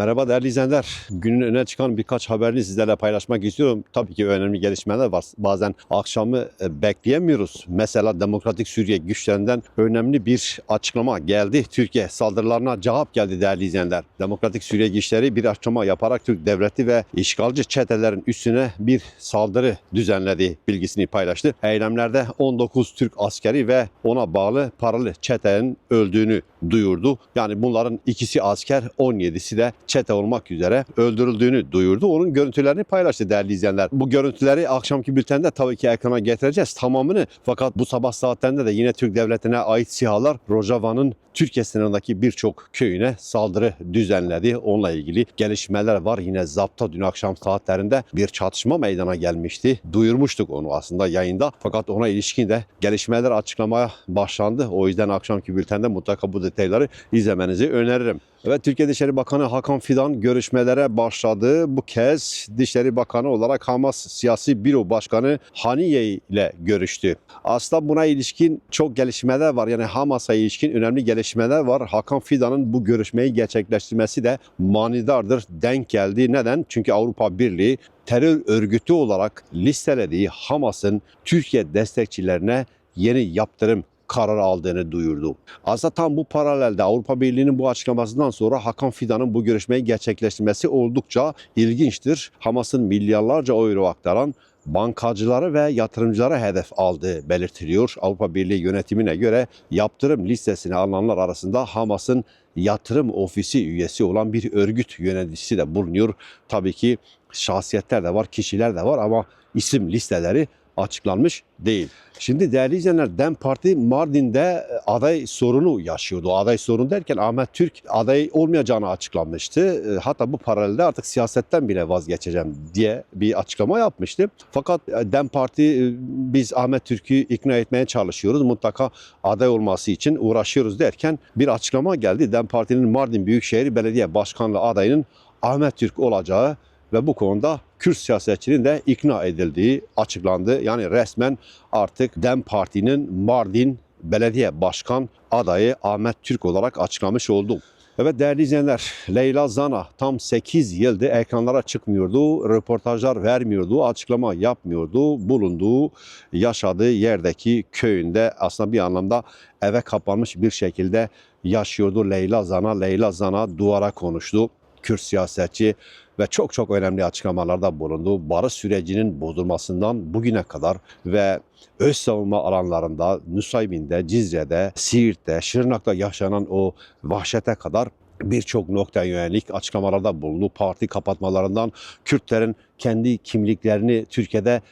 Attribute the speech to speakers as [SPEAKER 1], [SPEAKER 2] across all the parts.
[SPEAKER 1] Merhaba değerli izleyenler. Günün öne çıkan birkaç haberini sizlerle paylaşmak istiyorum. Tabii ki önemli gelişmeler var. Bazen akşamı e, bekleyemiyoruz. Mesela Demokratik Suriye güçlerinden önemli bir açıklama geldi. Türkiye saldırılarına cevap geldi değerli izleyenler. Demokratik Suriye güçleri bir açıklama yaparak Türk devleti ve işgalci çetelerin üstüne bir saldırı düzenledi bilgisini paylaştı. Eylemlerde 19 Türk askeri ve ona bağlı paralı çetenin öldüğünü duyurdu. Yani bunların ikisi asker, 17'si de çete olmak üzere öldürüldüğünü duyurdu. Onun görüntülerini paylaştı değerli izleyenler. Bu görüntüleri akşamki bültende tabii ki ekrana getireceğiz tamamını. Fakat bu sabah saatlerinde de yine Türk devletine ait sihalar Rojava'nın Türkiye sınırındaki birçok köyüne saldırı düzenledi. Onunla ilgili gelişmeler var. Yine zapta dün akşam saatlerinde bir çatışma meydana gelmişti. Duyurmuştuk onu aslında yayında. Fakat ona ilişkin de gelişmeler açıklamaya başlandı. O yüzden akşamki bültende mutlaka bu detayları izlemenizi öneririm. Evet Türkiye Dışişleri Bakanı Hakan Fidan görüşmelere başladı. Bu kez Dışişleri Bakanı olarak Hamas Siyasi Büro Başkanı Haniye ile görüştü. Aslında buna ilişkin çok gelişmeler var. Yani Hamas'a ilişkin önemli gelişmeler var. Hakan Fidan'ın bu görüşmeyi gerçekleştirmesi de manidardır. Denk geldi. Neden? Çünkü Avrupa Birliği terör örgütü olarak listelediği Hamas'ın Türkiye destekçilerine yeni yaptırım kararı aldığını duyurdu. Aslında tam bu paralelde Avrupa Birliği'nin bu açıklamasından sonra Hakan Fidan'ın bu görüşmeyi gerçekleştirmesi oldukça ilginçtir. Hamas'ın milyarlarca euro aktaran bankacıları ve yatırımcılara hedef aldığı belirtiliyor. Avrupa Birliği yönetimine göre yaptırım listesine alınanlar arasında Hamas'ın yatırım ofisi üyesi olan bir örgüt yöneticisi de bulunuyor. Tabii ki şahsiyetler de var, kişiler de var ama isim listeleri açıklanmış değil. Şimdi değerli izleyenler DEM Parti Mardin'de aday sorunu yaşıyordu. Aday sorunu derken Ahmet Türk aday olmayacağını açıklamıştı. E, Hatta bu paralelde artık siyasetten bile vazgeçeceğim diye bir açıklama yapmıştı. Fakat e, DEM Parti e, biz Ahmet Türk'ü ikna etmeye çalışıyoruz. Mutlaka aday olması için uğraşıyoruz derken bir açıklama geldi. DEM Parti'nin Mardin Büyükşehir Belediye Başkanlığı adayının Ahmet Türk olacağı ve bu konuda Kürt siyasetçinin de ikna edildiği açıklandı. Yani resmen artık DEM Parti'nin Mardin Belediye Başkan adayı Ahmet Türk olarak açıklamış oldu. Evet değerli izleyenler, Leyla Zana tam 8 yıldır ekranlara çıkmıyordu, röportajlar vermiyordu, açıklama yapmıyordu. Bulunduğu, yaşadığı yerdeki köyünde aslında bir anlamda eve kapanmış bir şekilde yaşıyordu Leyla Zana. Leyla Zana duvara konuştu. Kürt siyasetçi ve çok çok önemli açıklamalarda bulundu. Barış sürecinin bozulmasından bugüne kadar ve öz savunma alanlarında, Nusaybin'de, Cizre'de, Siirt'te, Şırnak'ta yaşanan o vahşete kadar birçok noktaya yönelik açıklamalarda bulundu. Parti kapatmalarından Kürtlerin kendi kimliklerini Türkiye'de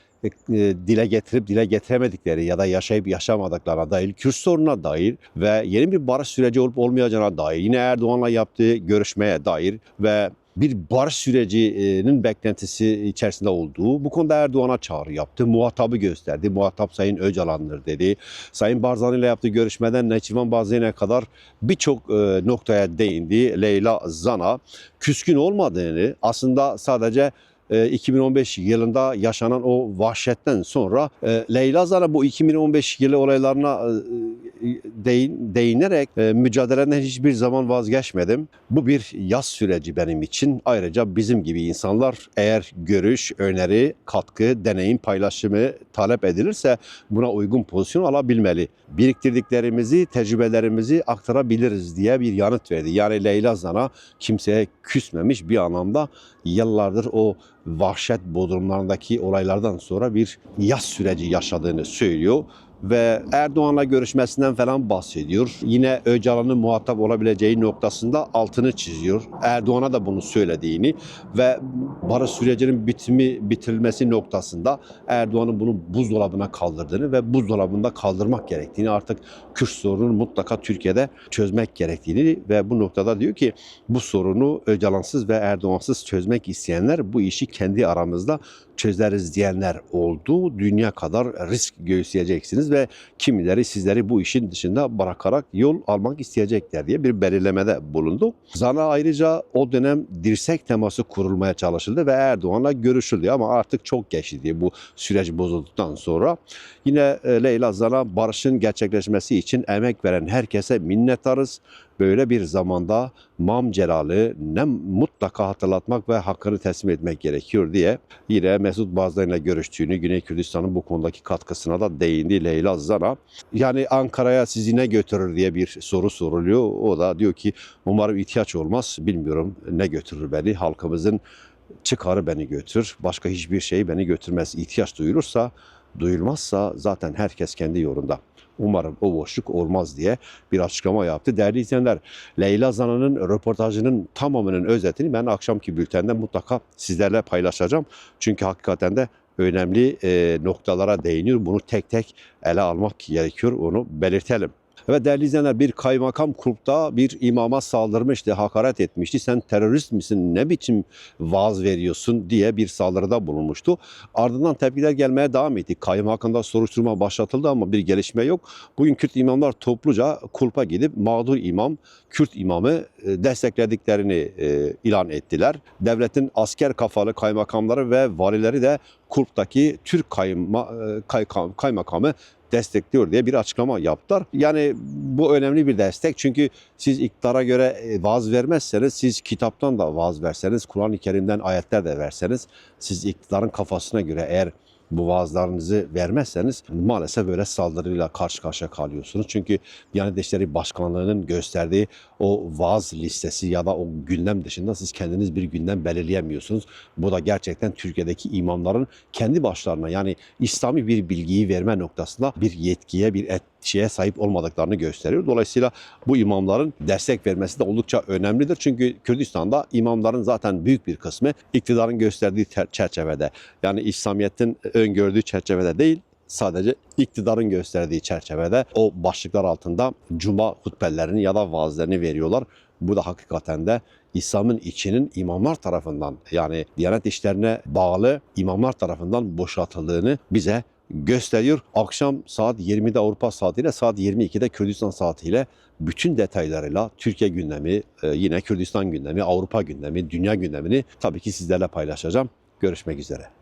[SPEAKER 1] dile getirip dile getiremedikleri ya da yaşayıp yaşamadıklarına dair, Kürt sorununa dair ve yeni bir barış süreci olup olmayacağına dair, yine Erdoğan'la yaptığı görüşmeye dair ve bir barış sürecinin beklentisi içerisinde olduğu, bu konuda Erdoğan'a çağrı yaptı, muhatabı gösterdi. Muhatap Sayın Öcalan'dır dedi. Sayın Barzani ile yaptığı görüşmeden Neçivan Barzani'ne kadar birçok e, noktaya değindi. Leyla Zana küskün olmadığını aslında sadece e, 2015 yılında yaşanan o vahşetten sonra e, Leyla Zana bu 2015 yılı olaylarına e, değin, değinerek e, mücadeleden hiçbir zaman vazgeçmedim. Bu bir yaz süreci benim için. Ayrıca bizim gibi insanlar eğer görüş, öneri, katkı, deneyim paylaşımı talep edilirse buna uygun pozisyon alabilmeli. Biriktirdiklerimizi, tecrübelerimizi aktarabiliriz diye bir yanıt verdi. Yani Leyla Zana kimseye küsmemiş bir anlamda yıllardır o vahşet bodrumlarındaki olaylardan sonra bir yaz süreci yaşadığını söylüyor ve Erdoğan'la görüşmesinden falan bahsediyor. Yine Öcalan'ın muhatap olabileceği noktasında altını çiziyor. Erdoğan'a da bunu söylediğini ve barış sürecinin bitimi bitirilmesi noktasında Erdoğan'ın bunu buzdolabına kaldırdığını ve buzdolabında kaldırmak gerektiğini artık Kürt sorununu mutlaka Türkiye'de çözmek gerektiğini ve bu noktada diyor ki bu sorunu Öcalansız ve Erdoğansız çözmek isteyenler bu işi kendi aramızda çözeriz diyenler oldu. Dünya kadar risk göğüsleyeceksiniz ve kimileri sizleri bu işin dışında bırakarak yol almak isteyecekler diye bir belirlemede bulundu. Zana ayrıca o dönem dirsek teması kurulmaya çalışıldı ve Erdoğan'la görüşüldü ama artık çok geçti diye bu süreç bozulduktan sonra. Yine e, Leyla Zana barışın gerçekleşmesi için emek veren herkese minnettarız. Böyle bir zamanda Mam Celal'i ne mutlaka hatırlatmak ve hakkını teslim etmek gerekiyor diye yine Mesut Bazdar ile görüştüğünü, Güney Kürdistan'ın bu konudaki katkısına da değindi Leyla Zana. Yani Ankara'ya sizi ne götürür diye bir soru soruluyor. O da diyor ki umarım ihtiyaç olmaz. Bilmiyorum ne götürür beni. Halkımızın çıkarı beni götürür. Başka hiçbir şey beni götürmez. İhtiyaç duyulursa, duyulmazsa zaten herkes kendi yolunda. Umarım o boşluk olmaz diye bir açıklama yaptı. Değerli izleyenler, Leyla Zana'nın röportajının tamamının özetini ben akşamki bültende mutlaka sizlerle paylaşacağım. Çünkü hakikaten de önemli noktalara değiniyor. Bunu tek tek ele almak gerekiyor. Onu belirtelim. Evet değerli izleyenler bir kaymakam kulpta bir imama saldırmıştı, hakaret etmişti. Sen terörist misin, ne biçim vaaz veriyorsun diye bir saldırıda bulunmuştu. Ardından tepkiler gelmeye devam etti. Hakkında soruşturma başlatıldı ama bir gelişme yok. Bugün Kürt imamlar topluca kulpa gidip mağdur imam, Kürt imamı e, desteklediklerini e, ilan ettiler. Devletin asker kafalı kaymakamları ve valileri de kulptaki Türk kayma, e, kaykam- kaymakamı destekliyor diye bir açıklama yaptılar. Yani bu önemli bir destek çünkü siz iktidara göre e, vaaz vermezseniz, siz kitaptan da vaaz verseniz, Kur'an-ı Kerim'den ayetler de verseniz, siz iktidarın kafasına göre eğer bu vaazlarınızı vermezseniz maalesef böyle saldırıyla karşı karşıya kalıyorsunuz. Çünkü Diyanet İşleri Başkanlığı'nın gösterdiği o vaaz listesi ya da o gündem dışında siz kendiniz bir gündem belirleyemiyorsunuz. Bu da gerçekten Türkiye'deki imamların kendi başlarına yani İslami bir bilgiyi verme noktasında bir yetkiye, bir et, şeye sahip olmadıklarını gösteriyor. Dolayısıyla bu imamların destek vermesi de oldukça önemlidir. Çünkü Kürdistan'da imamların zaten büyük bir kısmı iktidarın gösterdiği ter- çerçevede yani İslamiyet'in öngördüğü çerçevede değil sadece iktidarın gösterdiği çerçevede o başlıklar altında cuma hutbelerini ya da vaazlarını veriyorlar. Bu da hakikaten de İslam'ın içinin imamlar tarafından yani Diyanet işlerine bağlı imamlar tarafından boşaltıldığını bize gösteriyor. Akşam saat 20'de Avrupa saatiyle saat 22'de Kürdistan saatiyle bütün detaylarıyla Türkiye gündemi, e, yine Kürdistan gündemi, Avrupa gündemi, dünya gündemini tabii ki sizlerle paylaşacağım. Görüşmek üzere.